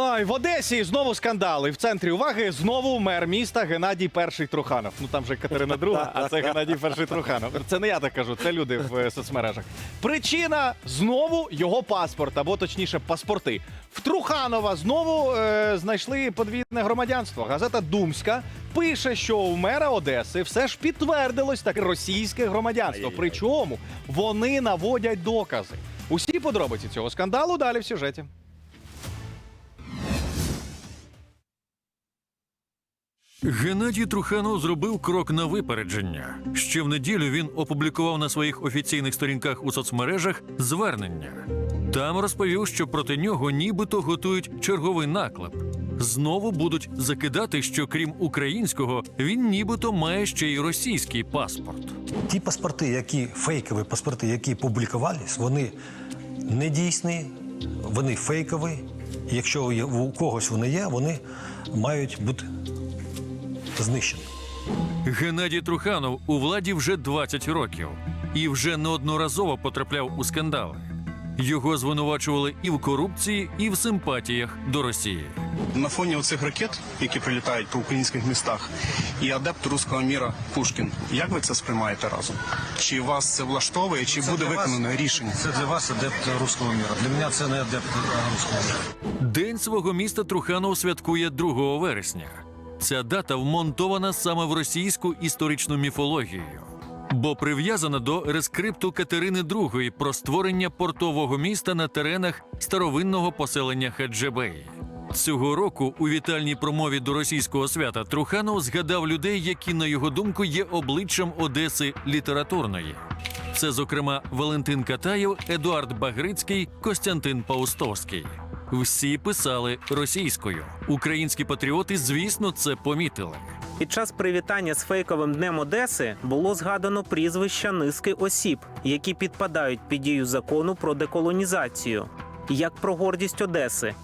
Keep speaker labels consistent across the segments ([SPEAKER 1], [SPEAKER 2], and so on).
[SPEAKER 1] Ай, в Одесі знову скандали. В центрі уваги знову мер міста Геннадій Перший Труханов. Ну там же Катерина Друга, а це Геннадій Перший Труханов. Це не я так кажу, це люди в е, соцмережах. Причина знову його паспорт, або точніше, паспорти. В Труханова знову е, знайшли подвійне громадянство. Газета Думська пише, що у мера Одеси все ж підтвердилось таке російське громадянство. Причому вони наводять докази. Усі подробиці цього скандалу далі в сюжеті.
[SPEAKER 2] Геннадій Труханов зробив крок на випередження. Ще в неділю він опублікував на своїх офіційних сторінках у соцмережах звернення. Там розповів, що проти нього нібито готують черговий наклеп. Знову будуть закидати, що крім українського, він нібито має ще й російський паспорт.
[SPEAKER 3] Ті паспорти, які фейкові паспорти, які публікувались, вони не дійсні, вони фейкові. Якщо у когось вони є, вони мають бути знищені.
[SPEAKER 2] Геннадій Труханов у владі вже 20 років і вже неодноразово потрапляв у скандали. Його звинувачували і в корупції, і в симпатіях до Росії.
[SPEAKER 4] На фоні оцих ракет, які прилітають по українських містах, і адепт руського міра Пушкін. Як ви це сприймаєте разом? Чи вас це влаштовує, чи буде виконане рішення?
[SPEAKER 3] Це для вас адепт руського міра. Для мене це не адепт руського міра.
[SPEAKER 2] День свого міста Труханов святкує 2 вересня. Ця дата вмонтована саме в російську історичну міфологію, бо прив'язана до рескрипту Катерини II про створення портового міста на теренах старовинного поселення Хаджебеї. Цього року у вітальній промові до російського свята Труханов згадав людей, які, на його думку, є обличчям Одеси літературної. Це, зокрема, Валентин Катаєв, Едуард Багрицький, Костянтин Паустовський. Всі писали російською. Українські патріоти, звісно, це помітили.
[SPEAKER 5] Під час привітання з фейковим днем Одеси було згадано прізвища низки осіб, які підпадають під дію закону про деколонізацію, як про гордість Одеси.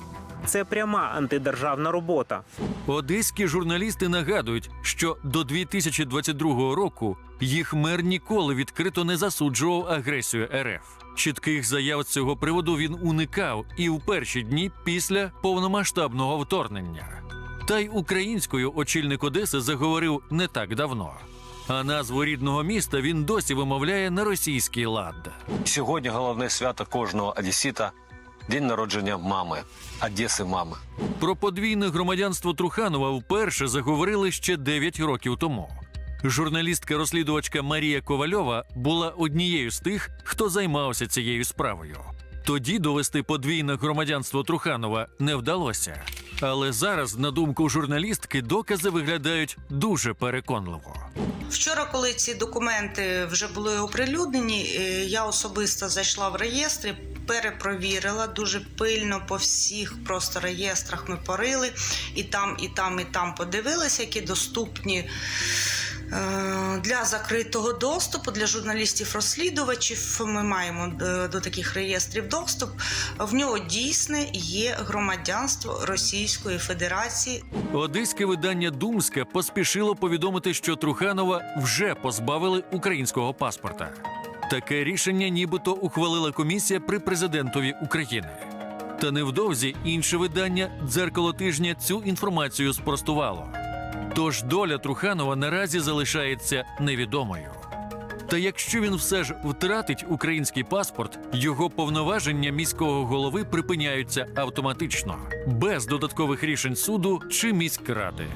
[SPEAKER 5] Це пряма антидержавна робота.
[SPEAKER 2] Одеські журналісти нагадують, що до 2022 року їх мер ніколи відкрито не засуджував агресію РФ. Чітких заяв з цього приводу він уникав і в перші дні після повномасштабного вторгнення. Та й українською очільник Одеси заговорив не так давно. А назву рідного міста він досі вимовляє на російський лад.
[SPEAKER 6] Сьогодні головне свято кожного одесіта день народження мами, Одеси мами.
[SPEAKER 2] Про подвійне громадянство Труханова вперше заговорили ще 9 років тому. Журналістка-розслідувачка Марія Ковальова була однією з тих, хто займався цією справою. Тоді довести подвійне громадянство Труханова не вдалося. Але зараз, на думку журналістки, докази виглядають дуже переконливо.
[SPEAKER 7] Вчора, коли ці документи вже були оприлюднені, е, я особисто зайшла в реєстри, перепровірила дуже пильно по всіх просто реєстрах. Ми порили і там, і там, і там подивилися, які доступні. Е, Для закритого доступу для журналістів-розслідувачів ми маємо е, до таких реєстрів доступ. В нього дійсне є громадянство Російської Федерації.
[SPEAKER 2] Одеське видання Думська поспішило повідомити, що Труханова вже позбавили українського паспорта. Таке рішення нібито ухвалила комісія при президентові України. Та невдовзі інше видання дзеркало тижня цю інформацію спростувало. Тож доля Труханова наразі залишається невідомою. Та якщо він все ж втратить український паспорт, його повноваження міського голови припиняються автоматично, без додаткових рішень суду чи міськради.